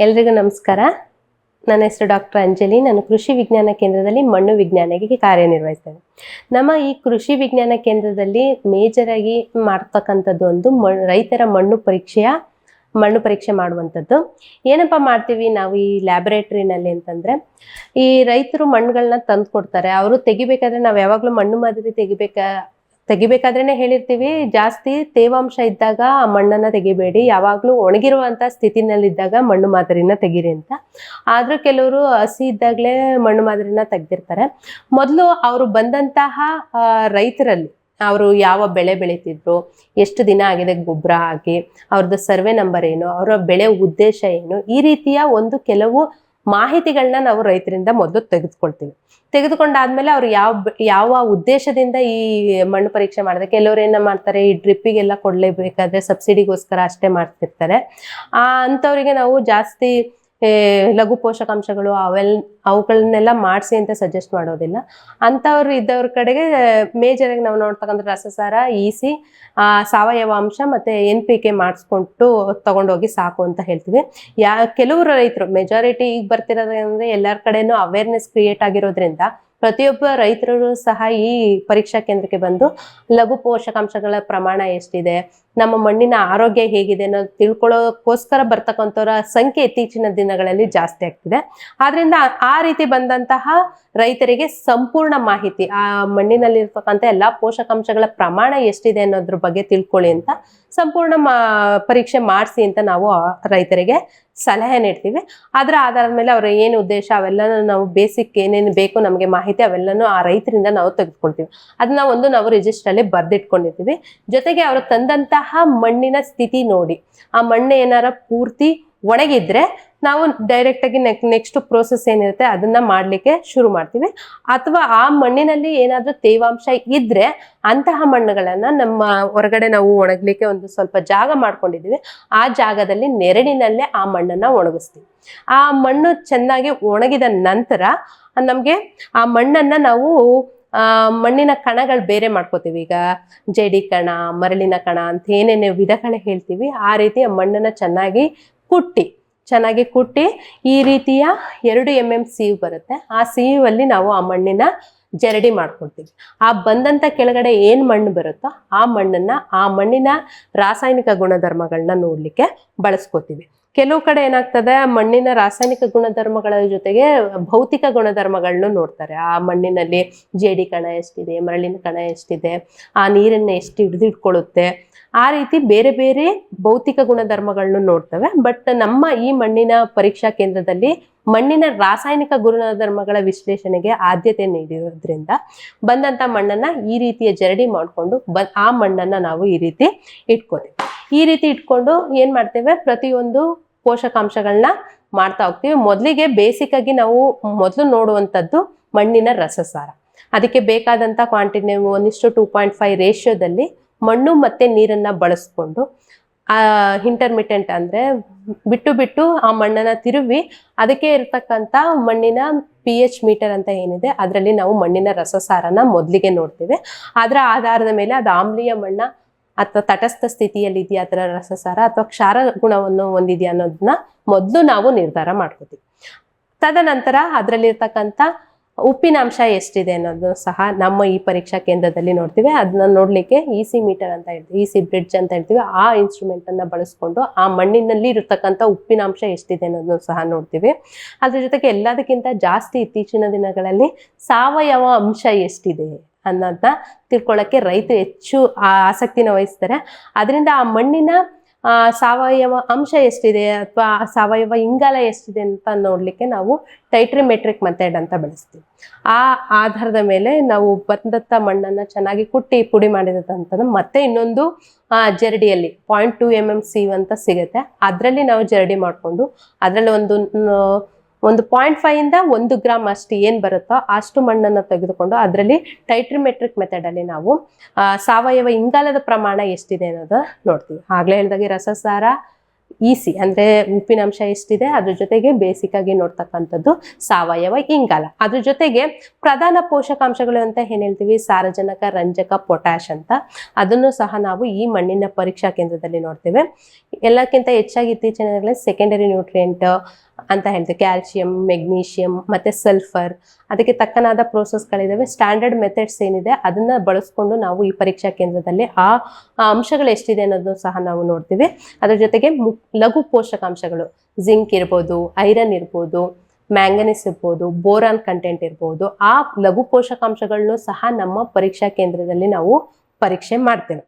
ಎಲ್ರಿಗೂ ನಮಸ್ಕಾರ. ನನ್ನ ಹೆಸರು ಡಾಕ್ಟರ್ ಅಂಜಲಿ. ನಾನು ಕೃಷಿ ವಿಜ್ಞಾನ ಕೇಂದ್ರದಲ್ಲಿ ಮಣ್ಣು ವಿಜ್ಞಾನಿಗೆ ಕಾರ್ಯನಿರ್ವಹಿಸ್ತೇನೆ. ನಮ್ಮ ಈ ಕೃಷಿ ವಿಜ್ಞಾನ ಕೇಂದ್ರದಲ್ಲಿ ಮೇಜರ್ ಆಗಿ ಮಾಡ್ತಕ್ಕಂಥದ್ದು ಒಂದು ರೈತರ ಮಣ್ಣು ಪರೀಕ್ಷೆಯ, ಮಣ್ಣು ಪರೀಕ್ಷೆ ಮಾಡುವಂಥದ್ದು. ಏನಪ್ಪ ಮಾಡ್ತೀವಿ ನಾವು ಈ ಲ್ಯಾಬೊರೇಟ್ರಿನಲ್ಲಿ ಅಂತಂದ್ರೆ, ಈ ರೈತರು ಮಣ್ಣುಗಳನ್ನ ತಂದು ಕೊಡ್ತಾರೆ ಅವರು ತೆಗಿಬೇಕಾದ್ರೆ ನಾವು ಯಾವಾಗಲೂ ಮಣ್ಣು ಮಾದರಿ ತೆಗಿಬೇಕಾ ತೆಗಿಬೇಕಾದ್ರೇನೆ ಹೇಳಿರ್ತೀವಿ, ಜಾಸ್ತಿ ತೇವಾಂಶ ಇದ್ದಾಗ ಆ ಮಣ್ಣನ್ನ ತೆಗಿಬೇಡಿ. ಯಾವಾಗಲೂ ಒಣಗಿರುವಂತ ಸ್ಥಿತಿನಲ್ಲಿದ್ದಾಗ ಮಣ್ಣು ಮಾದರಿನ ತೆಗೀರಿ ಅಂತ. ಆದ್ರೂ ಕೆಲವರು ಹಸಿ ಇದ್ದಾಗಲೇ ಮಣ್ಣು ಮಾದರಿನ ತೆಗ್ದಿರ್ತಾರೆ. ಮೊದಲು ಅವರು ಬಂದಂತಹ ರೈತರಲ್ಲಿ ಅವರು ಯಾವ ಬೆಳೆ ಬೆಳೀತಿದ್ರು, ಎಷ್ಟು ದಿನ ಆಗಿದೆ ಗೊಬ್ಬರ ಹಾಕಿ, ಅವ್ರದ್ದು ಸರ್ವೆ ನಂಬರ್ ಏನು, ಅವರ ಬೆಳೆ ಉದ್ದೇಶ ಏನು, ಈ ರೀತಿಯ ಒಂದು ಕೆಲವು ಮಾಹಿತಿಗಳನ್ನ ನಾವು ರೈತರಿಂದ ಮೊದಲು ತೆಗೆದುಕೊಳ್ತೀವಿ. ತೆಗೆದುಕೊಂಡಾದ್ಮೇಲೆ ಅವ್ರು ಯಾವ ಯಾವ ಉದ್ದೇಶದಿಂದ ಈ ಮಣ್ಣು ಪರೀಕ್ಷೆ ಮಾಡಿದೆ ಕೆಲವ್ರು ಏನ ಮಾಡ್ತಾರೆ, ಈ ಡ್ರಿಪ್ಪಿಗೆಲ್ಲ ಕೊಡ್ಲೇಬೇಕಾದ್ರೆ, ಸಬ್ಸಿಡಿಗೋಸ್ಕರ ಅಷ್ಟೇ ಮಾಡ್ತಿರ್ತಾರೆ. ಆ ಅಂಥವ್ರಿಗೆ ನಾವು ಜಾಸ್ತಿ ಲಘು ಪೋಷಕಾಂಶಗಳು ಅವೆಲ್, ಅವುಗಳನ್ನೆಲ್ಲ ಮಾಡಿಸಿ ಅಂತ ಸಜೆಸ್ಟ್ ಮಾಡೋದಿಲ್ಲ. ಅಂಥವ್ರು ಇದ್ದವ್ರ ಕಡೆಗೆ ಮೇಜರ್ ಆಗಿ ನಾವು ನೋಡ್ತಕ್ಕಂಥ ರಸಸಾರ ಈಸಿ ಆ, ಸಾವಯವ ಅಂಶ ಮತ್ತೆ ಎನ್ ಪಿ ಕೆ ಮಾಡಿಸ್ಕೊಂಡು ತಗೊಂಡೋಗಿ ಸಾಕು ಅಂತ ಹೇಳ್ತೀವಿ. ಯಾ ಕೆಲವರು ರೈತರು ಮೆಜಾರಿಟಿ ಈಗ ಬರ್ತಿರೋದಂದ್ರೆ ಎಲ್ಲರ ಕಡೆನೂ ಅವೇರ್ನೆಸ್ ಕ್ರಿಯೇಟ್ ಆಗಿರೋದ್ರಿಂದ ಪ್ರತಿಯೊಬ್ಬ ರೈತರು ಸಹ ಈ ಪರೀಕ್ಷಾ ಕೇಂದ್ರಕ್ಕೆ ಬಂದು ಲಘು ಪೋಷಕಾಂಶಗಳ ಪ್ರಮಾಣ ಎಷ್ಟಿದೆ ನಮ್ಮ ಮಣ್ಣಿನ ಆರೋಗ್ಯ ಹೇಗಿದೆ ಅನ್ನೋದು ತಿಳ್ಕೊಳ್ಳೋಕ್ಕೋಸ್ಕರ ಬರ್ತಕ್ಕಂಥವ್ರ ಸಂಖ್ಯೆ ಇತ್ತೀಚಿನ ದಿನಗಳಲ್ಲಿ ಜಾಸ್ತಿ ಆಗ್ತಿದೆ. ಆದ್ರಿಂದ ಆ- ರೀತಿ ಬಂದಂತಹ ರೈತರಿಗೆ ಸಂಪೂರ್ಣ ಮಾಹಿತಿ, ಆ ಮಣ್ಣಿನಲ್ಲಿರ್ತಕ್ಕಂಥ ಎಲ್ಲಾ ಪೋಷಕಾಂಶಗಳ ಪ್ರಮಾಣ ಎಷ್ಟಿದೆ ಅನ್ನೋದ್ರ ಬಗ್ಗೆ ತಿಳ್ಕೊಳ್ಳಿ ಅಂತ ಸಂಪೂರ್ಣ ಪರೀಕ್ಷೆ ಮಾಡಿಸಿ ಅಂತ ನಾವು ರೈತರಿಗೆ ಸಲಹೆ ನೀಡ್ತೀವಿ. ಅದರ ಆಧಾರದ ಮೇಲೆ ಅವರ ಏನು ಉದ್ದೇಶ ಅವೆಲ್ಲನೂ ನಾವು ಬೇಸಿಕ್ ಏನೇನು ಬೇಕು ನಮಗೆ ಮಾಹಿತಿ ಅವೆಲ್ಲನೂ ಆ ರೈತರಿಂದ ನಾವು ತೆಗೆದುಕೊಳ್ತೀವಿ. ಅದನ್ನ ಒಂದು ನಾವು ರಿಜಿಸ್ಟರ್ ಅಲ್ಲಿ ಬರ್ದಿಟ್ಕೊಂಡಿರ್ತೀವಿ. ಜೊತೆಗೆ ಅವರು ತಂದಂತಹ ಮಣ್ಣಿನ ಸ್ಥಿತಿ ನೋಡಿ. ಆ ಮಣ್ಣು ಏನಾರ ಪೂರ್ತಿ ಒಣಗಿದ್ರೆ ನಾವು ಡೈರೆಕ್ಟ್ ಆಗಿ ನೆಕ್ಸ್ಟ್ ಪ್ರೋಸೆಸ್ ಏನಿರುತ್ತೆ ಅದನ್ನ ಮಾಡ್ಲಿಕ್ಕೆ ಶುರು ಮಾಡ್ತೀವಿ. ಅಥವಾ ಆ ಮಣ್ಣಿನಲ್ಲಿ ಏನಾದ್ರೂ ತೇವಾಂಶ ಇದ್ರೆ ಅಂತಹ ಮಣ್ಣುಗಳನ್ನ ನಮ್ಮ ಹೊರಗಡೆ ನಾವು ಒಣಗ್ಲಿಕ್ಕೆ ಒಂದು ಸ್ವಲ್ಪ ಜಾಗ ಮಾಡ್ಕೊಂಡಿದೀವಿ ಆ ಜಾಗದಲ್ಲಿ ನೆರಳಿನಲ್ಲೇ ಆ ಮಣ್ಣನ್ನ ಒಣಗಿಸ್ತೀವಿ. ಆ ಮಣ್ಣು ಚೆನ್ನಾಗಿ ಒಣಗಿದ ನಂತರ ನಮ್ಗೆ ಆ ಮಣ್ಣನ್ನ ನಾವು ಆ ಮಣ್ಣಿನ ಕಣಗಳು ಬೇರೆ ಮಾಡ್ಕೋತೀವಿ. ಈಗ ಜೇಡಿ ಕಣ, ಮರಳಿನ ಕಣ ಅಂತ ಏನೇನು ವಿಧಗಳು ಹೇಳ್ತೀವಿ. ಆ ರೀತಿ ಆ ಮಣ್ಣನ್ನ ಚೆನ್ನಾಗಿ ಕುಟ್ಟಿ ಚೆನ್ನಾಗಿ ಕುಟ್ಟಿ ಈ ರೀತಿಯ ಎರಡು ಎಂ ಎಂ ಸೀವ್ ಬರುತ್ತೆ. ಆ ಸೀವಲ್ಲಿ ನಾವು ಆ ಮಣ್ಣಿನ ಜರಡಿ ಮಾಡ್ಕೊಳ್ತೀವಿ ಆ ಬಂದಂತ ಕೆಳಗಡೆ ಏನ್ ಮಣ್ಣು ಬರುತ್ತೋ ಆ ಮಣ್ಣನ್ನ, ಆ ಮಣ್ಣಿನ ರಾಸಾಯನಿಕ ಗುಣಧರ್ಮಗಳನ್ನ ನೋಡ್ಲಿಕ್ಕೆ ಬಳಸ್ಕೋತೀವಿ. ಕೆಲವು ಕಡೆ ಏನಾಗ್ತದೆ ಮಣ್ಣಿನ ರಾಸಾಯನಿಕ ಗುಣಧರ್ಮಗಳ ಜೊತೆಗೆ ಭೌತಿಕ ಗುಣಧರ್ಮಗಳನ್ನು ನೋಡ್ತಾರೆ. ಆ ಮಣ್ಣಿನಲ್ಲಿ ಜೇಡಿ ಕಣ ಎಷ್ಟಿದೆ, ಮರಳಿನ ಕಣ ಎಷ್ಟಿದೆ, ಆ ನೀರನ್ನ ಎಷ್ಟು ಹಿಡಿದಿಟ್ಕೊಳ್ಳುತ್ತೆ, ಆ ರೀತಿ ಬೇರೆ ಬೇರೆ ಭೌತಿಕ ಗುಣಧರ್ಮಗಳನ್ನು ನೋಡ್ತವೆ. ಬಟ್ ನಮ್ಮ ಈ ಮಣ್ಣಿನ ಪರೀಕ್ಷಾ ಕೇಂದ್ರದಲ್ಲಿ ಮಣ್ಣಿನ ರಾಸಾಯನಿಕ ಗುಣಧರ್ಮಗಳ ವಿಶ್ಲೇಷಣೆಗೆ ಆದ್ಯತೆ ನೀಡಿರೋದ್ರಿಂದ ಬಂದಂತ ಮಣ್ಣನ್ನ ಈ ರೀತಿಯ ಜರಡಿ ಮಾಡಿಕೊಂಡು ಆ ಮಣ್ಣನ್ನ ನಾವು ಈ ರೀತಿ ಇಟ್ಕೋತೀವಿ. ಈ ರೀತಿ ಇಟ್ಕೊಂಡು ಏನ್ ಮಾಡ್ತೇವೆ, ಪ್ರತಿಯೊಂದು ಪೋಷಕಾಂಶಗಳನ್ನ ಮಾಡ್ತಾ ಹೋಗ್ತೀವಿ. ಮೊದಲಿಗೆ ಬೇಸಿಕ್ ಆಗಿ ನಾವು ಮೊದಲು ನೋಡುವಂಥದ್ದು ಮಣ್ಣಿನ ರಸಸಾರ. ಅದಕ್ಕೆ ಬೇಕಾದಂಥ ಕ್ವಾಂಟಿಟಿ ಒಂದಿಷ್ಟು ಟೂ ಪಾಯಿಂಟ್ ಫೈವ್ ರೇಷಿಯೋದಲ್ಲಿ ಮಣ್ಣು ಮತ್ತೆ ನೀರನ್ನು ಬಳಸ್ಕೊಂಡು ಇಂಟರ್ಮಿಟೆಂಟ್ ಅಂದರೆ ಬಿಟ್ಟು ಬಿಟ್ಟು ಆ ಮಣ್ಣನ್ನು ತಿರುವಿ ಅದಕ್ಕೆ ಇರತಕ್ಕಂಥ ಮಣ್ಣಿನ ಪಿ ಎಚ್ ಮೀಟರ್ ಅಂತ ಏನಿದೆ ಅದರಲ್ಲಿ ನಾವು ಮಣ್ಣಿನ ರಸಸಾರನ ಮೊದಲಿಗೆ ನೋಡ್ತೀವಿ. ಅದರ ಆಧಾರದ ಮೇಲೆ ಅದು ಆಮ್ಲೀಯ ಮಣ್ಣ ಅಥವಾ ತಟಸ್ಥ ಸ್ಥಿತಿಯಲ್ಲಿ ಇದೆಯಾ? ಅದರ ರಸಸಾರ ಅಥವಾ ಕ್ಷಾರ ಗುಣವನ್ನು ಹೊಂದಿದೆಯಾ ಅನ್ನೋದನ್ನ ಮೊದಲು ನಾವು ನಿರ್ಧಾರ ಮಾಡ್ಕೋತೀವಿ. ತದನಂತರ ಅದರಲ್ಲಿರ್ತಕ್ಕಂಥ ಉಪ್ಪಿನಾಂಶ ಎಷ್ಟಿದೆ ಅನ್ನೋದು ಸಹ ನಮ್ಮ ಈ ಪರೀಕ್ಷಾ ಕೇಂದ್ರದಲ್ಲಿ ನೋಡ್ತೀವಿ. ಅದನ್ನ ನೋಡ್ಲಿಕ್ಕೆ ಇ ಸಿ ಮೀಟರ್ ಅಂತ ಹೇಳ್ತೀವಿ ಇ ಸಿ ಬ್ರಿಡ್ಜ್ ಅಂತ ಹೇಳ್ತೀವಿ. ಆ ಇನ್ಸ್ಟ್ರೂಮೆಂಟ್ ಅನ್ನ ಬಳಸ್ಕೊಂಡು ಆ ಮಣ್ಣಿನಲ್ಲಿ ಇರತಕ್ಕಂಥ ಉಪ್ಪಿನಾಂಶ ಎಷ್ಟಿದೆ ಅನ್ನೋದನ್ನು ಸಹ ನೋಡ್ತೀವಿ. ಅದ್ರ ಜೊತೆಗೆ ಎಲ್ಲದಕ್ಕಿಂತ ಜಾಸ್ತಿ ಇತ್ತೀಚಿನ ದಿನಗಳಲ್ಲಿ ಸಾವಯವ ಅಂಶ ಎಷ್ಟಿದೆ? ಅನ್ನೋದನ್ನ ತಿಳ್ಕೊಳ್ಳೋಕ್ಕೆ ರೈತರು ಹೆಚ್ಚು ಆಸಕ್ತಿನ ವಹಿಸ್ತಾರೆ. ಅದರಿಂದ ಆ ಮಣ್ಣಿನ ಸಾವಯವ ಅಂಶ ಎಷ್ಟಿದೆ ಅಥವಾ ಸಾವಯವ ಇಂಗಾಲ ಎಷ್ಟಿದೆ ಅಂತ ನೋಡಲಿಕ್ಕೆ ನಾವು ಟೈಟ್ರಿಮೆಟ್ರಿಕ್ ಮೆಥಡ್ ಅಂತ ಬಳಸ್ತೀವಿ. ಆ ಆಧಾರದ ಮೇಲೆ ನಾವು ಬಂದಂತ ಮಣ್ಣನ್ನು ಚೆನ್ನಾಗಿ ಕುಟ್ಟಿ ಪುಡಿ ಮಾಡಿದಂಥದ್ದು ಮತ್ತೆ ಇನ್ನೊಂದು ಜರಡಿಯಲ್ಲಿ point two M M C ಅಂತ ಸಿಗುತ್ತೆ. ಅದರಲ್ಲಿ ನಾವು ಜರಡಿ ಮಾಡಿಕೊಂಡು ಅದರಲ್ಲಿ ಒಂದು ಒಂದು ಪಾಯಿಂಟ್ ಫೈವ್ ಇಂದ ಒಂದು ಗ್ರಾಮ್ ಅಷ್ಟು ಏನು ಬರುತ್ತೋ ಅಷ್ಟು ಮಣ್ಣನ್ನು ತೆಗೆದುಕೊಂಡು ಅದರಲ್ಲಿ ಟೈಟ್ರಿಮೆಟ್ರಿಕ್ ಮೆಥಡ್ ಅಲ್ಲಿ ನಾವು ಸಾವಯವ ಇಂಗಾಲದ ಪ್ರಮಾಣ ಎಷ್ಟಿದೆ ಅನ್ನೋದು ನೋಡ್ತೀವಿ. ಆಗ್ಲೇ ಹೇಳಿದಾಗೆ ರಸಸಾರ ಈಸಿ, ಅಂದ್ರೆ ಉಪ್ಪಿನಂಶ ಎಷ್ಟಿದೆ ಅದ್ರ ಜೊತೆಗೆ ಬೇಸಿಕ್ ಆಗಿ ನೋಡ್ತಕ್ಕಂಥದ್ದು ಸಾವಯವ ಇಂಗಾಲ. ಅದ್ರ ಜೊತೆಗೆ ಪ್ರಧಾನ ಪೋಷಕಾಂಶಗಳು ಅಂತ ಏನು ಹೇಳ್ತೀವಿ? ಸಾರಜನಕ, ರಂಜಕ ಪೊಟ್ಯಾಶ್ ಅಂತ. ಅದನ್ನು ಸಹ ನಾವು ಈ ಮಣ್ಣಿನ ಪರೀಕ್ಷಾ ಕೇಂದ್ರದಲ್ಲಿ ನೋಡ್ತೇವೆ. ಎಲ್ಲಕ್ಕಿಂತ ಹೆಚ್ಚಾಗಿ ಇತ್ತೀಚಿನ ಸೆಕೆಂಡರಿ ನ್ಯೂಟ್ರಿಯೆಂಟ್ ಅಂತ ಹೇಳ್ತೀವಿ. ಕ್ಯಾಲ್ಸಿಯಂ ಮೆಗ್ನೀಷಿಯಂ, ಮತ್ತು ಸಲ್ಫರ್. ಅದಕ್ಕೆ ತಕ್ಕನಾದ ಪ್ರೋಸೆಸ್ಗಳಿದ್ದಾವೆ ಸ್ಟ್ಯಾಂಡರ್ಡ್ ಮೆಥಡ್ಸ್ ಏನಿದೆ, ಅದನ್ನು ಬಳಸ್ಕೊಂಡು ನಾವು ಈ ಪರೀಕ್ಷಾ ಕೇಂದ್ರದಲ್ಲಿ ಆ ಅಂಶಗಳು ಎಷ್ಟಿದೆ ಅನ್ನೋದನ್ನು ಸಹ ನಾವು ನೋಡ್ತೀವಿ. ಅದರ ಜೊತೆಗೆ ಲಘು ಪೋಷಕಾಂಶಗಳು, ಜಿಂಕ್ ಇರ್ಬೋದು, ಐರನ್ ಇರ್ಬೋದು, ಮ್ಯಾಂಗನೀಸ್ ಇರ್ಬೋದು, ಬೋರಾನ್ ಕಂಟೆಂಟ್ ಇರ್ಬೋದು, ಆ ಲಘು ಪೋಷಕಾಂಶಗಳನ್ನು ಸಹ ನಮ್ಮ ಪರೀಕ್ಷಾ ಕೇಂದ್ರದಲ್ಲಿ ನಾವು ಪರೀಕ್ಷೆ ಮಾಡ್ತೇವೆ.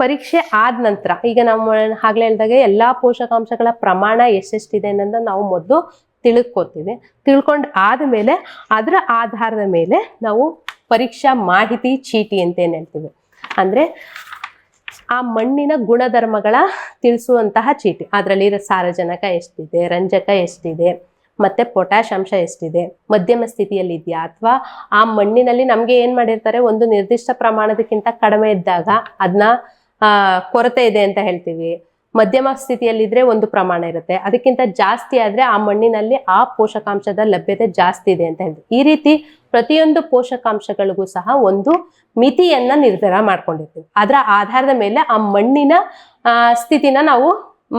ಪರೀಕ್ಷೆ ಆದ ನಂತರ, ಈಗ ನಾವು ಆಗ್ಲೇ ಹೇಳಿದಾಗೆ ಎಲ್ಲಾ ಪೋಷಕಾಂಶಗಳ ಪ್ರಮಾಣ ಎಷ್ಟೆಷ್ಟಿದೆ ಅನ್ನೋದನ್ನ ನಾವು ಮೊದಲು ತಿಳ್ಕೊತೀವಿ. ತಿಳ್ಕೊಂಡು ಆದಮೇಲೆ ಅದರ ಆಧಾರದ ಮೇಲೆ ನಾವು ಪರೀಕ್ಷಾ ಮಾಹಿತಿ ಚೀಟಿ ಅಂತ ಏನು ಹೇಳ್ತೀವಿ? ಅಂದ್ರೆ ಆ ಮಣ್ಣಿನ ಗುಣಧರ್ಮಗಳ ತಿಳಿಸುವಂತಹ ಚೀಟಿ. ಅದರಲ್ಲಿ ಸಾರಜನಕ ಎಷ್ಟಿದೆ, ರಂಜಕ ಎಷ್ಟಿದೆ ಮತ್ತೆ ಪೊಟ್ಯಾಶ್ ಅಂಶ ಎಷ್ಟಿದೆ? ಮಧ್ಯಮ ಸ್ಥಿತಿಯಲ್ಲಿ ಇದೆಯಾ? ಅಥವಾ ಆ ಮಣ್ಣಿನಲ್ಲಿ ನಮ್ಗೆ ಏನ್ ಮಾಡಿರ್ತಾರೆ? ಒಂದು ನಿರ್ದಿಷ್ಟ ಪ್ರಮಾಣದಕ್ಕಿಂತ ಕಡಿಮೆ ಇದ್ದಾಗ ಅದನ್ನ ಕೊರತೆ ಇದೆ ಅಂತ ಹೇಳ್ತೀವಿ. ಮಧ್ಯಮ ಸ್ಥಿತಿಯಲ್ಲಿದ್ರೆ ಒಂದು ಪ್ರಮಾಣ ಇರುತ್ತೆ. ಅದಕ್ಕಿಂತ ಜಾಸ್ತಿ ಆದ್ರೆ ಆ ಮಣ್ಣಿನಲ್ಲಿ ಆ ಪೋಷಕಾಂಶದ ಲಭ್ಯತೆ ಜಾಸ್ತಿ ಇದೆ ಅಂತ ಹೇಳ್ತೀವಿ. ಈ ರೀತಿ ಪ್ರತಿಯೊಂದು ಪೋಷಕಾಂಶಗಳಿಗೂ ಸಹ ಒಂದು ಮಿತಿಯನ್ನ ನಿರ್ಧಾರ ಮಾಡ್ಕೊಂಡಿರ್ತೀವಿ. ಅದರ ಆಧಾರದ ಮೇಲೆ ಆ ಮಣ್ಣಿನ ಸ್ಥಿತಿನ ನಾವು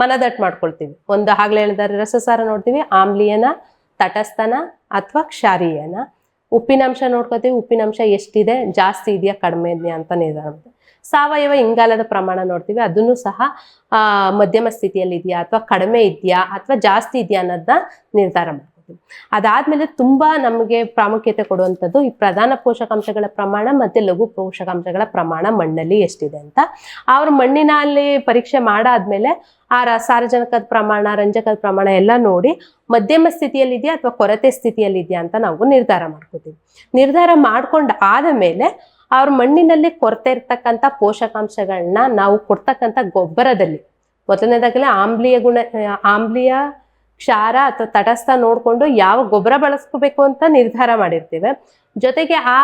ಮನದಟ್ಟು ಮಾಡ್ಕೊಳ್ತೀವಿ. ಒಂದು ಆಗ್ಲೇ ಹೇಳಿದಾರೆ ರಸಸಾರ ನೋಡ್ತೀವಿ, ಆಮ್ಲೀಯನ, ತಟಸ್ಥನ ಅಥವಾ ಕ್ಷಾರೀಯನ. ಉಪ್ಪಿನಂಶ ನೋಡ್ಕೋತೀವಿ ಉಪ್ಪಿನಂಶ ಎಷ್ಟಿದೆ, ಜಾಸ್ತಿ ಇದೆಯಾ, ಕಡಿಮೆ ಇದೆಯಾ ಅಂತ ನಿರ್ಧಾರ ಮಾಡ್ತೀವಿ ಸಾವಯವ ಇಂಗಾಲದ ಪ್ರಮಾಣ ನೋಡ್ತೀವಿ, ಅದನ್ನು ಸಹ ಮಧ್ಯಮ ಸ್ಥಿತಿಯಲ್ಲಿ ಇದೆಯಾ ಅಥವಾ ಕಡಿಮೆ ಇದೆಯಾ ಅಥವಾ ಜಾಸ್ತಿ ಇದೆಯಾ ಅನ್ನೋದನ್ನ ನಿರ್ಧಾರ ಮಾಡ್ಕೋತೀವಿ ಅದಾದ್ಮೇಲೆ ತುಂಬಾ ನಮಗೆ ಪ್ರಾಮುಖ್ಯತೆ ಕೊಡುವಂಥದ್ದು ಈ ಪ್ರಧಾನ ಪೋಷಕಾಂಶಗಳ ಪ್ರಮಾಣ ಮತ್ತೆ ಲಘು ಪೋಷಕಾಂಶಗಳ ಪ್ರಮಾಣ ಮಣ್ಣಲ್ಲಿ ಎಷ್ಟಿದೆ ಅಂತ. ಅವ್ರ ಮಣ್ಣಿನಲ್ಲಿ ಪರೀಕ್ಷೆ ಮಾಡಾದ್ಮೇಲೆ ಆ ಸಾರಜನಕದ ಪ್ರಮಾಣ, ರಂಜಕದ ಪ್ರಮಾಣ ಎಲ್ಲ ನೋಡಿ ಮಧ್ಯಮ ಸ್ಥಿತಿಯಲ್ಲಿದೆಯಾ ಅಥವಾ ಕೊರತೆ ಸ್ಥಿತಿಯಲ್ಲಿದೆಯಾ ಅಂತ ನಾವು ನಿರ್ಧಾರ ಮಾಡ್ಕೋತೀವಿ. ನಿರ್ಧಾರ ಮಾಡ್ಕೊಂಡು ಆದ ಮೇಲೆ ಅವ್ರ ಮಣ್ಣಿನಲ್ಲಿ ಕೊರತೆ ಇರ್ತಕ್ಕಂಥ ಪೋಷಕಾಂಶಗಳನ್ನ ನಾವು ಕೊಡ್ತಕ್ಕಂಥ ಗೊಬ್ಬರದಲ್ಲಿ, ಮೊದಲನೇದಾಗಲೇ ಆಮ್ಲೀಯ ಗುಣ, ಆಮ್ಲೀಯ ಕ್ಷಾರ ಅಥವಾ ತಟಸ್ಥ ನೋಡಿಕೊಂಡು ಯಾವ ಗೊಬ್ಬರ ಬಳಸ್ಕೋಬೇಕು ಅಂತ ನಿರ್ಧಾರ ಮಾಡಿರ್ತೇವೆ. ಜೊತೆಗೆ ಆ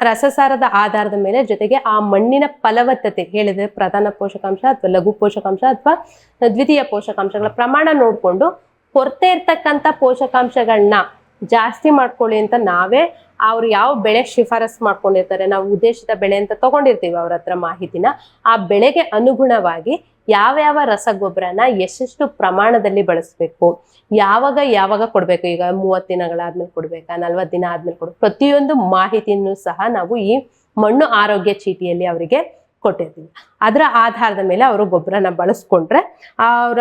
ರಸಸಾರದ ಆಧಾರದ ಮೇಲೆ ಜೊತೆಗೆ ಆ ಮಣ್ಣಿನ ಫಲವತ್ತತೆ ಹೇಳಿದ್ರೆ ಪ್ರಧಾನ ಪೋಷಕಾಂಶ ಅಥವಾ ಲಘು ಪೋಷಕಾಂಶ ಅಥವಾ ದ್ವಿತೀಯ ಪೋಷಕಾಂಶಗಳ ಪ್ರಮಾಣ ನೋಡಿಕೊಂಡು ಕೊರತೆ ಇರ್ತಕ್ಕಂಥ ಪೋಷಕಾಂಶಗಳನ್ನ ಜಾಸ್ತಿ ಮಾಡ್ಕೊಳ್ಳಿ ಅಂತ ನಾವೇ ಅವ್ರು ಯಾವ ಬೆಳೆ ಶಿಫಾರಸ್ ಮಾಡ್ಕೊಂಡಿರ್ತಾರೆ, ನಾವು ಉದ್ದೇಶಿತ ಬೆಳೆ ಅಂತ ತಗೊಂಡಿರ್ತೀವಿ ಅವ್ರ ಹತ್ರ ಮಾಹಿತಿನ, ಆ ಬೆಳೆಗೆ ಅನುಗುಣವಾಗಿ ಯಾವ ಯಾವ ರಸಗೊಬ್ಬರನ ಎಷ್ಟೆಷ್ಟು ಪ್ರಮಾಣದಲ್ಲಿ ಬಳಸಬೇಕು, ಯಾವಾಗ ಯಾವಾಗ ಕೊಡ್ಬೇಕು, ಈಗ ಮೂವತ್ತು ದಿನಗಳಾದ್ಮೇಲೆ ಕೊಡ್ಬೇಕಾ, ನಲ್ವತ್ತು ದಿನ ಆದ್ಮೇಲೆ ಕೊಡ್ಬೇಕು, ಪ್ರತಿಯೊಂದು ಮಾಹಿತಿಯನ್ನು ಸಹ ನಾವು ಈ ಮಣ್ಣು ಆರೋಗ್ಯ ಚೀಟಿಯಲ್ಲಿ ಅವರಿಗೆ ಕೊಟ್ಟಿರ್ತೀವಿ. ಅದರ ಆಧಾರದ ಮೇಲೆ ಅವರು ಗೊಬ್ಬರನ ಬಳಸ್ಕೊಂಡ್ರೆ ಅವರ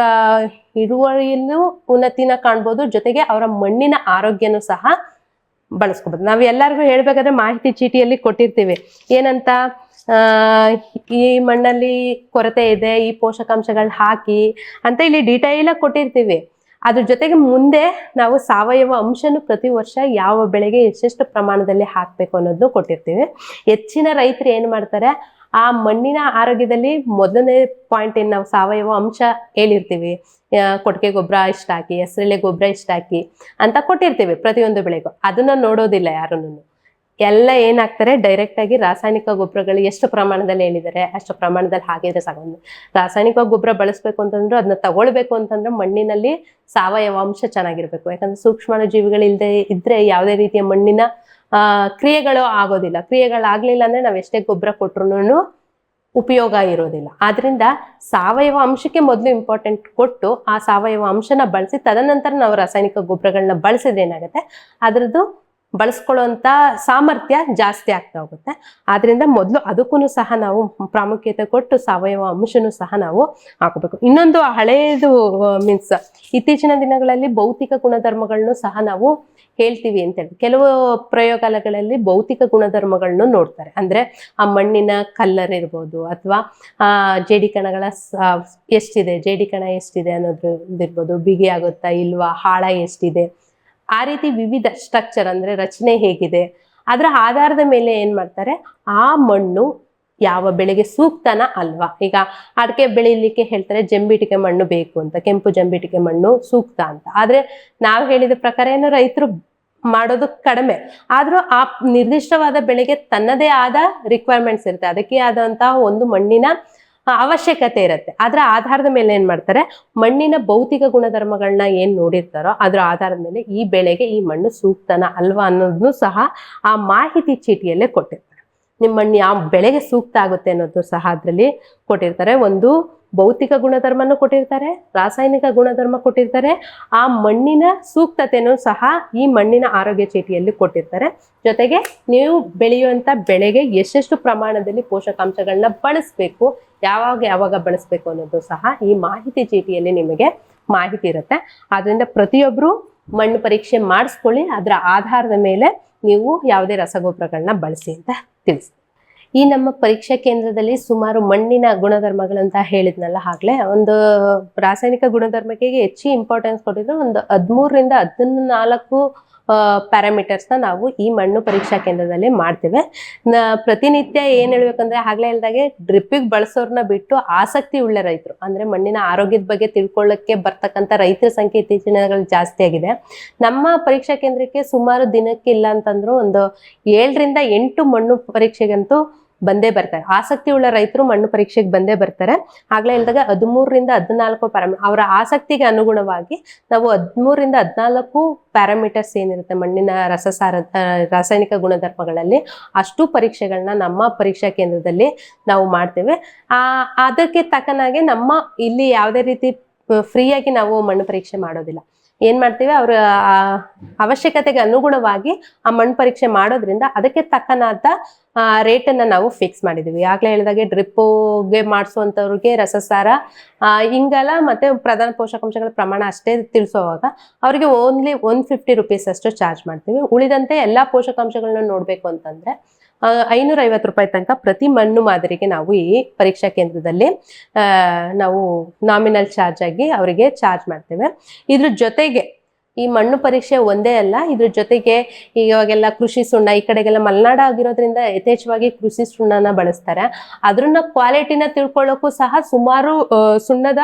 ಇಳುವರಿಯಲ್ಲೂ ಉನ್ನತಿನ ಕಾಣ್ಬೋದು, ಜೊತೆಗೆ ಅವರ ಮಣ್ಣಿನ ಆರೋಗ್ಯನೂ ಸಹ ಬಳಸ್ಕೋಬಹುದು ನಾವು ಎಲ್ಲರಿಗೂ ಹೇಳ್ಬೇಕಾದ್ರೆ ಮಾಹಿತಿ ಚೀಟಿಯಲ್ಲಿ ಕೊಟ್ಟಿರ್ತೀವಿ. ಏನಂತ ಈ ಮಣ್ಣಲ್ಲಿ ಕೊರತೆ ಇದೆ, ಈ ಪೋಷಕಾಂಶಗಳು ಹಾಕಿ ಅಂತ ಇಲ್ಲಿ ಡೀಟೈಲ್ ಆಗಿ ಕೊಟ್ಟಿರ್ತೀವಿ. ಅದ್ರ ಜೊತೆಗೆ ಮುಂದೆ ನಾವು ಸಾವಯವ ಅಂಶನು ಪ್ರತಿ ವರ್ಷ ಯಾವ ಬೆಳೆಗೆ ಎಷ್ಟೆಷ್ಟು ಪ್ರಮಾಣದಲ್ಲಿ ಹಾಕ್ಬೇಕು ಅನ್ನೋದು ಕೊಟ್ಟಿರ್ತೀವಿ. ಹೆಚ್ಚಿನ ರೈತರು ಏನ್ ಮಾಡ್ತಾರೆ ಆ ಮಣ್ಣಿನ ಆರೋಗ್ಯದಲ್ಲಿ ಮೊದಲನೇ ಪಾಯಿಂಟ್ ಏನು ನಾವು ಸಾವಯವ ಅಂಶ ಹೇಳಿರ್ತೀವಿ. ಕೊಟ್ಟಿಗೆ ಗೊಬ್ಬರ ಇಷ್ಟ ಹಾಕಿ ಹೆಸರೆಲೆ ಗೊಬ್ಬರ ಇಷ್ಟ ಹಾಕಿ ಅಂತ ಕೊಟ್ಟಿರ್ತೀವಿ ಪ್ರತಿಯೊಂದು ಬೆಳೆಗೂ. ಅದನ್ನ ನೋಡೋದಿಲ್ಲ ಯಾರನ್ನು. ಎಲ್ಲ ಏನಾಗ್ತಾರೆ? ಡೈರೆಕ್ಟ್ ಆಗಿ ರಾಸಾಯನಿಕ ಗೊಬ್ಬರಗಳು ಎಷ್ಟು ಪ್ರಮಾಣದಲ್ಲಿ ಹೇಳಿದ್ದಾರೆ? ಅಷ್ಟು ಪ್ರಮಾಣದಲ್ಲಿ ಹಾಕಿದ್ರೆ ಸಾಕು. ರಾಸಾಯನಿಕ ಗೊಬ್ಬರ ಬಳಸ್ಬೇಕು ಅಂತಂದ್ರೆ ಅದನ್ನ ತಗೊಳ್ಬೇಕು ಅಂತಂದ್ರೆ ಮಣ್ಣಿನಲ್ಲಿ ಸಾವಯವ ಅಂಶ ಚೆನ್ನಾಗಿರ್ಬೇಕು. ಯಾಕಂದ್ರೆ ಸೂಕ್ಷ್ಮಾಣು ಜೀವಿಗಳಿಲ್ಲದೆ ಇದ್ರೆ ಯಾವುದೇ ರೀತಿಯ ಮಣ್ಣಿನ ಕ್ರಿಯೆಗಳು ಆಗೋದಿಲ್ಲ. ಕ್ರಿಯೆಗಳಾಗ್ಲಿಲ್ಲ ಅಂದ್ರೆ ನಾವ್ ಎಷ್ಟೇ ಗೊಬ್ಬರ ಕೊಟ್ರು ಉಪಯೋಗ ಇರೋದಿಲ್ಲ. ಆದ್ರಿಂದ ಸಾವಯವ ಅಂಶಕ್ಕೆ ಮೊದಲು ಇಂಪಾರ್ಟೆಂಟ್ ಕೊಟ್ಟು ಆ ಸಾವಯವ ಅಂಶನ ಬಳಸಿ, ತದನಂತರ ನಾವು ರಾಸಾಯನಿಕ ಗೊಬ್ಬರಗಳನ್ನ ಬಳಸಿದ್ರೆ ಏನಾಗುತ್ತೆ? ಅದ್ರದ್ದು ಬಳಸ್ಕೊಳ್ಳುವಂತ ಸಾಮರ್ಥ್ಯ ಜಾಸ್ತಿ ಆಗ್ತಾ ಹೋಗುತ್ತೆ. ಆದ್ರಿಂದ ಮೊದಲು ಅದಕ್ಕೂ ಸಹ ನಾವು ಪ್ರಾಮುಖ್ಯತೆ ಕೊಟ್ಟು ಸಾವಯವ ಅಂಶನೂ ಸಹ ನಾವು ಹಾಕಬೇಕು. ಇನ್ನೊಂದು ಹಳೆಯದು ಮೀನ್ಸ್ ಇತ್ತೀಚಿನ ದಿನಗಳಲ್ಲಿ ಭೌತಿಕ ಗುಣಧರ್ಮಗಳನ್ನು ಸಹ ನಾವು ಹೇಳ್ತೀವಿ ಅಂತ ಹೇಳಿ ಕೆಲವು ಪ್ರಯೋಗಾಲಯಗಳಲ್ಲಿ ಭೌತಿಕ ಗುಣಧರ್ಮಗಳನ್ನು ನೋಡ್ತಾರೆ. ಅಂದ್ರೆ ಆ ಮಣ್ಣಿನ ಕಲ್ಲರ್ ಇರ್ಬೋದು ಅಥವಾ, ಆ ಜೇಡಿ ಕಣಗಳ ಎಷ್ಟಿದೆ ಜೇಡಿ ಕಣ ಎಷ್ಟಿದೆ ಅನ್ನೋದ್ರ ಇರ್ಬೋದು ಬಿಗಿ ಆಗುತ್ತಾ ಇಲ್ವಾ, ಹಾಳ ಎಷ್ಟಿದೆ. ಆ ರೀತಿ ವಿವಿಧ ಸ್ಟ್ರಕ್ಚರ್ ಅಂದ್ರೆ ರಚನೆ ಹೇಗಿದೆ. ಅದರ ಆಧಾರದ ಮೇಲೆ ಏನ್ ಮಾಡ್ತಾರೆ? ಆ ಮಣ್ಣು ಯಾವ ಬೆಳೆಗೆ ಸೂಕ್ತನ ಅಲ್ವಾ? ಈಗ ಅಡಿಕೆ ಬೆಳೀಲಿಕ್ಕೆ ಹೇಳ್ತಾರೆ ಜಂಬಿಟಿಕೆ ಮಣ್ಣು ಬೇಕು ಅಂತ, ಕೆಂಪು ಜಂಬಿಟಿಕೆ ಮಣ್ಣು ಸೂಕ್ತ ಅಂತ. ಆದ್ರೆ ನಾವು ಹೇಳಿದ ಪ್ರಕಾರ ಏನು ರೈತರು ಮಾಡೋದು ಕಡಿಮೆ. ಆದ್ರೂ ಆ ನಿರ್ದಿಷ್ಟವಾದ ಬೆಳೆಗೆ ತನ್ನದೇ ಆದ ರಿಕ್ವೈರ್ಮೆಂಟ್ಸ್ ಇರುತ್ತೆ. ಅದಕ್ಕೆ ಆದಂತಹ ಒಂದು ಮಣ್ಣಿನ ಅವಶ್ಯಕತೆ ಇರುತ್ತೆ. ಅದರ ಆಧಾರದ ಮೇಲೆ ಏನ್ ಮಾಡ್ತಾರೆ? ಮಣ್ಣಿನ ಭೌತಿಕ ಗುಣಧರ್ಮಗಳನ್ನ ಏನ್ ನೋಡಿರ್ತಾರೋ ಅದರ ಆಧಾರದ ಮೇಲೆ ಈ ಬೆಳೆಗೆ ಈ ಮಣ್ಣು ಸೂಕ್ತನ ಅಲ್ವಾ ಅನ್ನೋದನ್ನು ಸಹ ಆ ಮಾಹಿತಿ ಚೀಟಿಯಲ್ಲೇ ಕೊಟ್ಟಿರ್ತಾರೆ. ನಿಮ್ಮ ಮಣ್ಣು ಯಾವ ಬೆಳೆಗೆ ಸೂಕ್ತ ಆಗುತ್ತೆ ಅನ್ನೋದು ಸಹ ಅದರಲ್ಲಿ ಕೊಟ್ಟಿರ್ತಾರೆ. ಒಂದು ಭೌತಿಕ ಗುಣಧರ್ಮನೂ ಕೊಟ್ಟಿರ್ತಾರೆ, ರಾಸಾಯನಿಕ ಗುಣಧರ್ಮ ಕೊಟ್ಟಿರ್ತಾರೆ, ಆ ಮಣ್ಣಿನ ಸೂಕ್ತತೆನೂ ಸಹ ಈ ಮಣ್ಣಿನ ಆರೋಗ್ಯ ಚೀಟಿಯಲ್ಲಿ ಕೊಟ್ಟಿರ್ತಾರೆ. ಜೊತೆಗೆ ನೀವು ಬೆಳೆಯುವಂಥ ಬೆಳೆಗೆ ಎಷ್ಟೆಷ್ಟು ಪ್ರಮಾಣದಲ್ಲಿ ಪೋಷಕಾಂಶಗಳನ್ನ ಬಳಸಬೇಕು, ಯಾವಾಗ ಯಾವಾಗ ಬಳಸಬೇಕು ಅನ್ನೋದು ಸಹ ಈ ಮಾಹಿತಿ ಚೀಟಿಯಲ್ಲಿ ನಿಮಗೆ ಮಾಹಿತಿ ಇರುತ್ತೆ. ಆದ್ದರಿಂದ ಪ್ರತಿಯೊಬ್ಬರು ಮಣ್ಣು ಪರೀಕ್ಷೆ ಮಾಡಿಸ್ಕೊಳ್ಳಿ, ಅದರ ಆಧಾರದ ಮೇಲೆ ನೀವು ಯಾವುದೇ ರಸಗೊಬ್ಬರಗಳನ್ನ ಬಳಸಿ ಅಂತ ತಿಳಿಸಿ ಈ ನಮ್ಮ ಪರೀಕ್ಷಾ ಕೇಂದ್ರದಲ್ಲಿ ಸುಮಾರು ಮಣ್ಣಿನ ಗುಣಧರ್ಮಗಳಂತ ಹೇಳಿದ್ನಲ್ಲ ಆಗ್ಲೇ, ಒಂದು ರಾಸಾಯನಿಕ ಗುಣಧರ್ಮಕ್ಕೆ ಹೆಚ್ಚು ಇಂಪಾರ್ಟೆನ್ಸ್ ಕೊಟ್ಟಿದ್ರು, ಒಂದು ಹದಿಮೂರರಿಂದ ಹದಿನಾಲ್ಕು ಪ್ಯಾರಾಮೀಟರ್ಸ್ನ ನಾವು ಈ ಮಣ್ಣು ಪರೀಕ್ಷಾ ಕೇಂದ್ರದಲ್ಲಿ ಮಾಡ್ತೇವೆ. ಪ್ರತಿನಿತ್ಯ ಏನ್ ಹೇಳ್ಬೇಕಂದ್ರೆ ಆಗ್ಲೇ ಹೇಳ್ದಾಗೆ ಡ್ರಿಪ್ಪಿಗೆ ಬಳಸೋರ್ನ ಬಿಟ್ಟು ಆಸಕ್ತಿ ಉಳ್ಳ ರೈತರು, ಅಂದ್ರೆ ಮಣ್ಣಿನ ಆರೋಗ್ಯದ ಬಗ್ಗೆ ತಿಳ್ಕೊಳ್ಳಕ್ಕೆ ಬರ್ತಕ್ಕಂಥ ರೈತರ ಸಂಖ್ಯೆ ಇತ್ತೀಚಿನ ಜಾಸ್ತಿ ಆಗಿದೆ. ನಮ್ಮ ಪರೀಕ್ಷಾ ಕೇಂದ್ರಕ್ಕೆ ಸುಮಾರು ದಿನಕ್ಕೆ ಇಲ್ಲ ಅಂತಂದ್ರು ಒಂದು ಏಳರಿಂದ ಎಂಟು ಮಣ್ಣು ಪರೀಕ್ಷೆಗಂತೂ ಬಂದೇ ಬರ್ತಾರೆ. ಆಸಕ್ತಿ ಉಳ್ಳ ರೈತರು ಮಣ್ಣು ಪರೀಕ್ಷೆಗೆ ಬಂದೇ ಬರ್ತಾರೆ. ಆಗ್ಲೇ ಹೇಳಿದಾಗ ಹದಿಮೂರರಿಂದ ಹದಿನಾಲ್ಕು ಪ್ಯಾರಾಮೀ ಅವರ ಆಸಕ್ತಿಗೆ ಅನುಗುಣವಾಗಿ ನಾವು ಹದಿಮೂರರಿಂದ ಹದಿನಾಲ್ಕು ಪ್ಯಾರಾಮೀಟರ್ಸ್ ಏನಿರುತ್ತೆ ಮಣ್ಣಿನ ರಸಸಾರ ರಾಸಾಯನಿಕ ಗುಣಧರ್ಮಗಳಲ್ಲಿ ಅಷ್ಟು ಪರೀಕ್ಷೆಗಳನ್ನ ನಮ್ಮ ಪರೀಕ್ಷಾ ಕೇಂದ್ರದಲ್ಲಿ ನಾವು ಮಾಡ್ತೇವೆ. ಆ, ಅದಕ್ಕೆ ತಕ್ಕನಾಗೆ ನಮ್ಮ ಇಲ್ಲಿ ಯಾವುದೇ ರೀತಿ ಫ್ರೀಯಾಗಿ ನಾವು ಮಣ್ಣು ಪರೀಕ್ಷೆ ಮಾಡೋದಿಲ್ಲ. ಏನ್ ಮಾಡ್ತೀವಿ? ಅವ್ರ ಅವಶ್ಯಕತೆಗೆ ಅನುಗುಣವಾಗಿ ಆ ಮಣ್ಣು ಪರೀಕ್ಷೆ ಮಾಡೋದ್ರಿಂದ ಅದಕ್ಕೆ ತಕ್ಕನಾದ ರೇಟ್ ಅನ್ನ ನಾವು ಫಿಕ್ಸ್ ಮಾಡಿದೀವಿ. ಆಗ್ಲೇ ಹೇಳಿದಾಗೆ ಡ್ರಿಪ್ಪುಗೆ ಮಾಡಿಸುವಂತವ್ರಿಗೆ ರಸಸಾರ ಮತ್ತು ಮತ್ತೆ ಪ್ರಧಾನ ಪೋಷಕಾಂಶಗಳ ಪ್ರಮಾಣ ಅಷ್ಟೇ ತಿಳಿಸೋವಾಗ ಅವರಿಗೆ ಓನ್ಲಿ ಒನ್ ಫಿಫ್ಟಿ ರುಪೀಸ್ ಅಷ್ಟು ಚಾರ್ಜ್ ಮಾಡ್ತೀವಿ. ಉಳಿದಂತೆ ಎಲ್ಲಾ ಪೋಷಕಾಂಶಗಳನ್ನ ನೋಡ್ಬೇಕು ಅಂತಂದ್ರೆ ಐನೂರ ಐವತ್ತು ರೂಪಾಯಿ ತನಕ ಪ್ರತಿ ಮಣ್ಣು ಮಾದರಿಗೆ ನಾವು ಈ ಪರೀಕ್ಷಾ ಕೇಂದ್ರದಲ್ಲಿ ನಾವು ನಾಮಿನಲ್ ಚಾರ್ಜ್ ಆಗಿ ಅವರಿಗೆ ಚಾರ್ಜ್ ಮಾಡ್ತೇವೆ. ಇದ್ರ ಜೊತೆಗೆ ಈ ಮಣ್ಣು ಪರೀಕ್ಷೆ ಒಂದೇ ಅಲ್ಲ, ಇದ್ರ ಜೊತೆಗೆ ಇವಾಗೆಲ್ಲ ಕೃಷಿ ಸುಣ್ಣ ಈ ಕಡೆಗೆಲ್ಲ ಮಲೆನಾಡ ಆಗಿರೋದ್ರಿಂದ ಯಥೇಚ್ಛವಾಗಿ ಕೃಷಿ ಸುಣ್ಣನ ಬಳಸ್ತಾರೆ. ಅದ್ರನ್ನ ಕ್ವಾಲಿಟಿನ ತಿಳ್ಕೊಳ್ಳೋಕ್ಕೂ ಸಹ ಸುಮಾರು ಸುಣ್ಣದ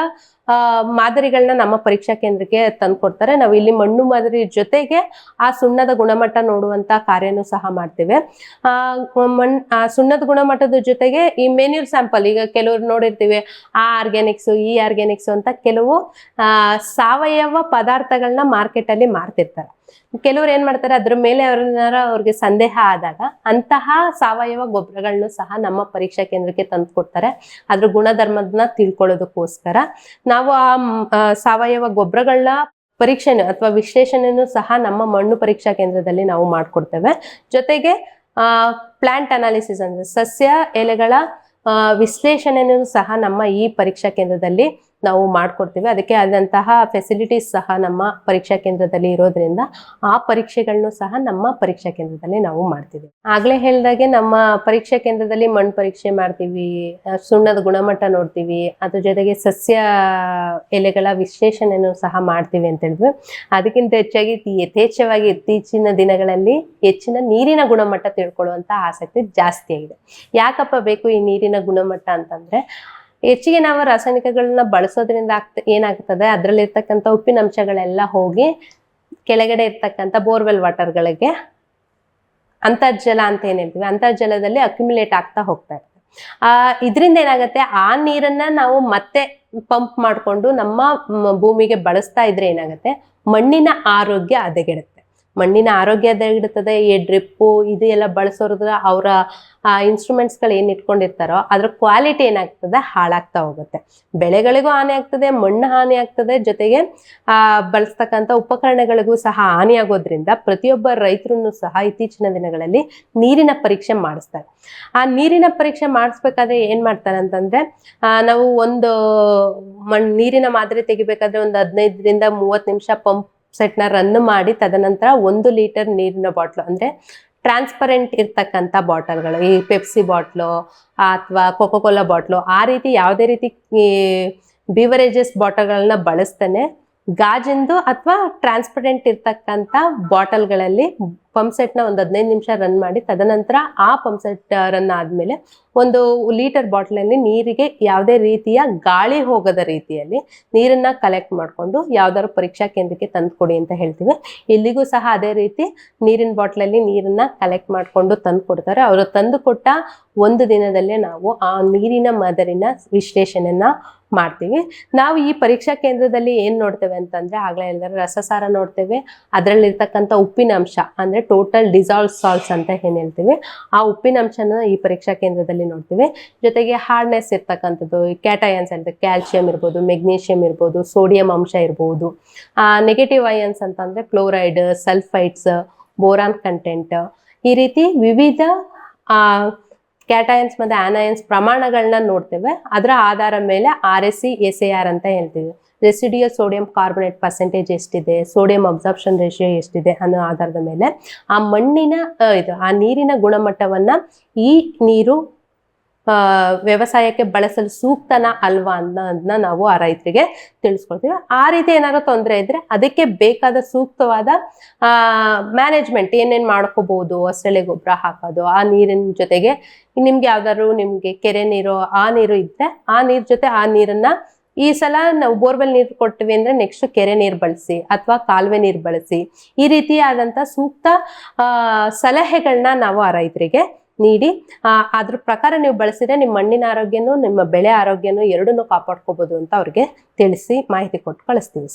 ಮಾದರಿಗಳನ್ನ ನಮ್ಮ ಪರೀಕ್ಷಾ ಕೇಂದ್ರಕ್ಕೆ ತಂದ್ಕೊಡ್ತಾರೆ. ನಾವು ಇಲ್ಲಿ ಮಣ್ಣು ಮಾದರಿ ಜೊತೆಗೆ ಆ ಸುಣ್ಣದ ಗುಣಮಟ್ಟ ನೋಡುವಂತ ಕಾರ್ಯನೂ ಸಹ ಮಾಡ್ತೇವೆ. ಆ, ಮಣ್, ಆ ಸುಣ್ಣದ ಗುಣಮಟ್ಟದ ಜೊತೆಗೆ ಈ ಮೆನ್ಯೂರ್ ಸ್ಯಾಂಪಲ್ ಈಗ ಕೆಲವರು ನೋಡಿರ್ತೀವಿ, ಆ ಆರ್ಗ್ಯಾನಿಕ್ಸ್ ಈ ಆರ್ಗ್ಯಾನಿಕ್ಸ್ ಅಂತ ಕೆಲವು ಸಾವಯವ ಪದಾರ್ಥಗಳನ್ನ ಮಾರ್ಕೆಟ್ ಅಲ್ಲಿ ಮಾರ್ತಿರ್ತಾರೆ. ಕೆಲವ್ರು ಏನ್ ಮಾಡ್ತಾರೆ, ಅದ್ರ ಮೇಲೆ ಅವ್ರನ್ನಾರ ಅವ್ರಿಗೆ ಸಂದೇಹ ಆದಾಗ ಅಂತಹ ಸಾವಯವ ಗೊಬ್ಬರಗಳನ್ನು ಸಹ ನಮ್ಮ ಪರೀಕ್ಷಾ ಕೇಂದ್ರಕ್ಕೆ ತಂದು ಕೊಡ್ತಾರೆ ಅದ್ರ ಗುಣಧರ್ಮದನ್ನ ತಿಳ್ಕೊಳ್ಳೋದಕ್ಕೋಸ್ಕರ ನಾವು ಆ ಸಾವಯವ ಗೊಬ್ಬರಗಳನ್ನ ಪರೀಕ್ಷೆನೂ ಅಥವಾ ವಿಶ್ಲೇಷಣೆನೂ ಸಹ ನಮ್ಮ ಮಣ್ಣು ಪರೀಕ್ಷಾ ಕೇಂದ್ರದಲ್ಲಿ ನಾವು ಮಾಡ್ಕೊಡ್ತೇವೆ. ಜೊತೆಗೆ ಪ್ಲಾಂಟ್ ಅನಾಲಿಸಿಸ್ ಅಂದ್ರೆ ಸಸ್ಯ, ಎಲೆಗಳ ವಿಶ್ಲೇಷಣೆಯನ್ನು ಸಹ ನಮ್ಮ ಈ ಪರೀಕ್ಷಾ ಕೇಂದ್ರದಲ್ಲಿ ನಾವು ಮಾಡ್ಕೊಡ್ತೀವಿ. ಅದಕ್ಕೆ ಆದಂತಹ ಫೆಸಿಲಿಟೀಸ್ ಸಹ ನಮ್ಮ ಪರೀಕ್ಷಾ ಕೇಂದ್ರದಲ್ಲಿ ಇರೋದ್ರಿಂದ ಆ ಪರೀಕ್ಷೆಗಳನ್ನು ಸಹ ನಮ್ಮ ಪರೀಕ್ಷಾ ಕೇಂದ್ರದಲ್ಲಿ ನಾವು ಮಾಡ್ತೀವಿ. ಆಗ್ಲೇ ಹೇಳಿದಾಗೆ ನಮ್ಮ ಪರೀಕ್ಷಾ ಕೇಂದ್ರದಲ್ಲಿ ಮಣ್ಣು ಪರೀಕ್ಷೆ ಮಾಡ್ತೀವಿ ಸುಣ್ಣದ ಗುಣಮಟ್ಟ ನೋಡ್ತೀವಿ, ಅದ್ರ ಜೊತೆಗೆ ಸಸ್ಯ ಎಲೆಗಳ ವಿಶ್ಲೇಷಣೆಯನ್ನು ಸಹ ಮಾಡ್ತೀವಿ ಅಂತ ಹೇಳಿದ್ವಿ. ಅದಕ್ಕಿಂತ ಹೆಚ್ಚಾಗಿ ಯಥೇಚ್ಛವಾಗಿ ಇತ್ತೀಚಿನ ದಿನಗಳಲ್ಲಿ ಹೆಚ್ಚಿನ ನೀರಿನ ಗುಣಮಟ್ಟ ತಿಳ್ಕೊಳ್ಳುವಂತ ಆಸಕ್ತಿ ಜಾಸ್ತಿ ಆಗಿದೆ. ಯಾಕಪ್ಪ ಬೇಕು ಈ ನೀರಿನ ಗುಣಮಟ್ಟ ಅಂತಂದ್ರೆ ಹೆಚ್ಚಿಗೆ ನಾವು ರಾಸಾಯನಿಕಗಳನ್ನ ಬಳಸೋದ್ರಿಂದ ಆಗ್ತ, ಏನಾಗ್ತದೆ? ಅದರಲ್ಲಿ ಇರ್ತಕ್ಕಂಥ ಉಪ್ಪಿನಂಶಗಳೆಲ್ಲ ಹೋಗಿ ಕೆಳಗಡೆ ಇರ್ತಕ್ಕಂಥ ಬೋರ್ವೆಲ್ ವಾಟರ್ಗಳಿಗೆ ಅಂತರ್ಜಲ ಅಂತ ಏನ್ ಹೇಳ್ತೀವಿ ಅಂತರ್ಜಲದಲ್ಲಿ ಅಕ್ಯುಮುಲೇಟ್ ಆಗ್ತಾ ಹೋಗ್ತಾ ಇರ್ತದೆ. ಆ, ಇದರಿಂದ ಏನಾಗುತ್ತೆ? ಆ ನೀರನ್ನ ನಾವು ಮತ್ತೆ ಪಂಪ್ ಮಾಡಿಕೊಂಡು ನಮ್ಮ ಭೂಮಿಗೆ ಬಳಸ್ತಾ ಇದ್ರೆ ಏನಾಗುತ್ತೆ? ಮಣ್ಣಿನ ಆರೋಗ್ಯ ಹದಗೆಡುತ್ತೆ. ಮಣ್ಣಿನ ಆರೋಗ್ಯ ಇಡುತ್ತದೆ ಈ ಡ್ರಿಪ್ಪು ಇದು ಎಲ್ಲ ಬಳಸೋದ್ರ ಅವರ ಇನ್ಸ್ಟ್ರೂಮೆಂಟ್ಸ್ಗಳು ಏನ್ ಇಟ್ಕೊಂಡಿರ್ತಾರೋ ಅದ್ರ ಕ್ವಾಲಿಟಿ ಏನಾಗ್ತದೆ, ಹಾಳಾಗ್ತಾ ಹೋಗುತ್ತೆ. ಬೆಳೆಗಳಿಗೂ ಹಾನಿ ಆಗ್ತದೆ, ಮಣ್ಣು ಹಾನಿ ಆಗ್ತದೆ, ಜೊತೆಗೆ, ಆ, ಬಳಸ್ತಕ್ಕಂಥ ಉಪಕರಣಗಳಿಗೂ ಸಹ ಹಾನಿ ಆಗೋದ್ರಿಂದ ಪ್ರತಿಯೊಬ್ಬ ರೈತರು ಸಹ ಇತ್ತೀಚಿನ ದಿನಗಳಲ್ಲಿ ನೀರಿನ ಪರೀಕ್ಷೆ ಮಾಡಿಸ್ತಾರೆ. ಆ ನೀರಿನ ಪರೀಕ್ಷೆ ಮಾಡಿಸ್ಬೇಕಾದ್ರೆ ಏನ್ ಮಾಡ್ತಾರೆ ಅಂತಂದ್ರೆ ನಾವು ಒಂದು ಮಣ್, ನೀರಿನ ಮಾದರಿ ತೆಗಿಬೇಕಾದ್ರೆ ಒಂದು ಹದಿನೈದರಿಂದ ಮೂವತ್ತು ನಿಮಿಷ ಪಂಪ್ ಸೆಟ್ನ ರನ್ ಮಾಡಿ ತದನಂತರ ಒಂದು ಲೀಟರ್ ನೀರಿನ ಬಾಟ್ಲು ಅಂದರೆ ಟ್ರಾನ್ಸ್ಪರೆಂಟ್ ಇರ್ತಕ್ಕಂಥ ಬಾಟಲ್ಗಳು ಈ ಪೆಪ್ಸಿ ಬಾಟ್ಲು ಅಥವಾ ಕೋಕೋಕೋಲಾ ಬಾಟ್ಲು ಆ ರೀತಿ ಯಾವುದೇ ರೀತಿ ಬಿವರೇಜಸ್ ಬಾಟಲ್ಗಳನ್ನ ಬಳಸ್ತಾನೆ. ಗಾಜಿಂದು ಅಥವಾ ಟ್ರಾನ್ಸ್ಪರೆಂಟ್ ಇರ್ತಕ್ಕಂಥ ಬಾಟಲ್ಗಳಲ್ಲಿ ಪಂಪ್ ಸೆಟ್ನ ಒಂದು ಹದಿನೈದು ನಿಮಿಷ ರನ್ ಮಾಡಿ, ತದನಂತರ ಆ ಪಂಪ್ ಸೆಟ್ ರನ್ ಆದಮೇಲೆ ಒಂದು ಲೀಟರ್ ಬಾಟ್ಲಲ್ಲಿ ನೀರಿಗೆ ಯಾವುದೇ ರೀತಿಯ ಗಾಳಿ ಹೋಗದ ರೀತಿಯಲ್ಲಿ ನೀರನ್ನ ಕಲೆಕ್ಟ್ ಮಾಡಿಕೊಂಡು ಯಾವ್ದಾದ್ರು ಪರೀಕ್ಷಾ ಕೇಂದ್ರಕ್ಕೆ ತಂದು ಕೊಡಿ ಅಂತ ಹೇಳ್ತೀವಿ. ಇಲ್ಲಿಗೂ ಸಹ ಅದೇ ರೀತಿ ನೀರಿನ ಬಾಟ್ಲಲ್ಲಿ ನೀರನ್ನ ಕಲೆಕ್ಟ್ ಮಾಡಿಕೊಂಡು ತಂದು ಕೊಡ್ತಾರೆ. ಅವರು ತಂದು ಕೊಟ್ಟ ಒಂದು ದಿನದಲ್ಲೇ ನಾವು ಆ ನೀರಿನ ಮಾದರಿನ ವಿಶ್ಲೇಷಣೆನ ಮಾಡ್ತೀವಿ. ನಾವು ಈ ಪರೀಕ್ಷಾ ಕೇಂದ್ರದಲ್ಲಿ ಏನ್ ನೋಡ್ತೇವೆ ಅಂತಂದ್ರೆ ಆಗಲೇ ಹೇಳಿದ್ರೆ ರಸಸಾರ ನೋಡ್ತೇವೆ. ಅದರಲ್ಲಿರ್ತಕ್ಕಂಥ ಉಪ್ಪಿನ ಅಂಶ ಅಂದ್ರೆ ಟೋಟಲ್ ಡಿಸಾಲ್ವ್ ಸಾಲ್ಟ್ಸ್ ಅಂತ ಏನ್ ಹೇಳ್ತೀವಿ? ಆ ಉಪ್ಪಿನ ಅಂಶನ ಈ ಪರೀಕ್ಷಾ ಕೇಂದ್ರದಲ್ಲಿ ನೋಡ್ತೀವಿ. ಜೊತೆಗೆ ಹಾರ್ಡ್ನೆಸ್ ಇರ್ತಕ್ಕಂಥದ್ದು ಕ್ಯಾಟಯನ್ಸ್ ಅಂತ ಕ್ಯಾಲ್ಸಿಯಂ ಇರ್ಬೋದು ಮೆಗ್ನೀಷಿಯಂ ಇರ್ಬೋದು ಸೋಡಿಯಂ ಅಂಶ ಇರ್ಬೋದು. ನೆಗೆಟಿವ್ ಅಯನ್ಸ್ ಅಂತಂದ್ರೆ ಕ್ಲೋರೈಡ್ ಸಲ್ಫೈಡ್ಸ್ ಬೋರಾನ್ ಕಂಟೆಂಟ್ ಈ ರೀತಿ ವಿವಿಧ ಕ್ಯಾಟಯನ್ಸ್ ಮತ್ತೆ ಆನಯನ್ಸ್ ಪ್ರಮಾಣಗಳನ್ನ ನೋಡ್ತೇವೆ. ಅದರ ಆಧಾರ ಮೇಲೆ R S C S A R ಅಂತ ಹೇಳ್ತೀವಿ. ರೆಸಿಡಿಯಲ್ ಸೋಡಿಯಂ ಕಾರ್ಬೊನೇಟ್ ಪರ್ಸೆಂಟೇಜ್ ಎಷ್ಟಿದೆ? ಸೋಡಿಯಂ ಅಬ್ಸಾರ್ಪ್ಷನ್ ರೇಷಿಯೋ ಎಷ್ಟಿದೆ ಅನ್ನೋ ಆಧಾರದ ಮೇಲೆ ಆ ಮಣ್ಣಿನ ಇದು, ಆ ನೀರಿನ ಗುಣಮಟ್ಟವನ್ನು ಈ ನೀರು ವ್ಯವಸಾಯಕ್ಕೆ ಬಳಸಲು ಸೂಕ್ತನ ಅಲ್ವಾ ಅನ್ನೋದನ್ನ ನಾವು ಆ ರೈತರಿಗೆ ತಿಳಿಸ್ಕೊಳ್ತೀವಿ ಆ ರೀತಿ ಏನಾದ್ರು ತೊಂದರೆ ಇದ್ರೆ ಅದಕ್ಕೆ ಬೇಕಾದ ಸೂಕ್ತವಾದ ಮ್ಯಾನೇಜ್ಮೆಂಟ್ ಏನೇನು ಮಾಡ್ಕೋಬಹುದು ಹೊಸಳೆ ಗೊಬ್ಬರ ಹಾಕೋದು, ಆ ನೀರಿನ ಜೊತೆಗೆ ನಿಮ್ಗೆ ಯಾವ್ದಾದ್ರು ನಿಮ್ಗೆ ಕೆರೆ ನೀರು, ಆ ನೀರು ಇದ್ರೆ ಆ ನೀರ್ ಜೊತೆ ಆ ನೀರನ್ನ ಈ ಸಲ ನಾವು ಬೋರ್ವೆಲ್ ನೀರು ಕೊಟ್ಟಿವಿ ಅಂದ್ರೆ ನೆಕ್ಸ್ಟ್ ಕೆರೆ ನೀರು ಬಳಸಿ ಅಥವಾ ಕಾಲುವೆ ನೀರು ಬಳಸಿ. ಈ ರೀತಿಯಾದಂತ ಸೂಕ್ತ ಸಲಹೆಗಳನ್ನ ನಾವು ಆ ರೈತರಿಗೆ ನೀಡಿ. ಅದ್ರ ಪ್ರಕಾರ ನೀವು ಬಳಸಿದ್ರೆ ನಿಮ್ಮ ಮಣ್ಣಿನ ಆರೋಗ್ಯನೂ, ನಿಮ್ಮ ಬೆಳೆ ಆರೋಗ್ಯನೂ ಎರಡನ್ನೂ ಕಾಪಾಡ್ಕೋಬಹುದು ಅಂತ ಅವ್ರಿಗೆ ತಿಳಿಸಿ ಮಾಹಿತಿ ಕೊಟ್ಟು ಕಳಿಸ್ತೀವಿ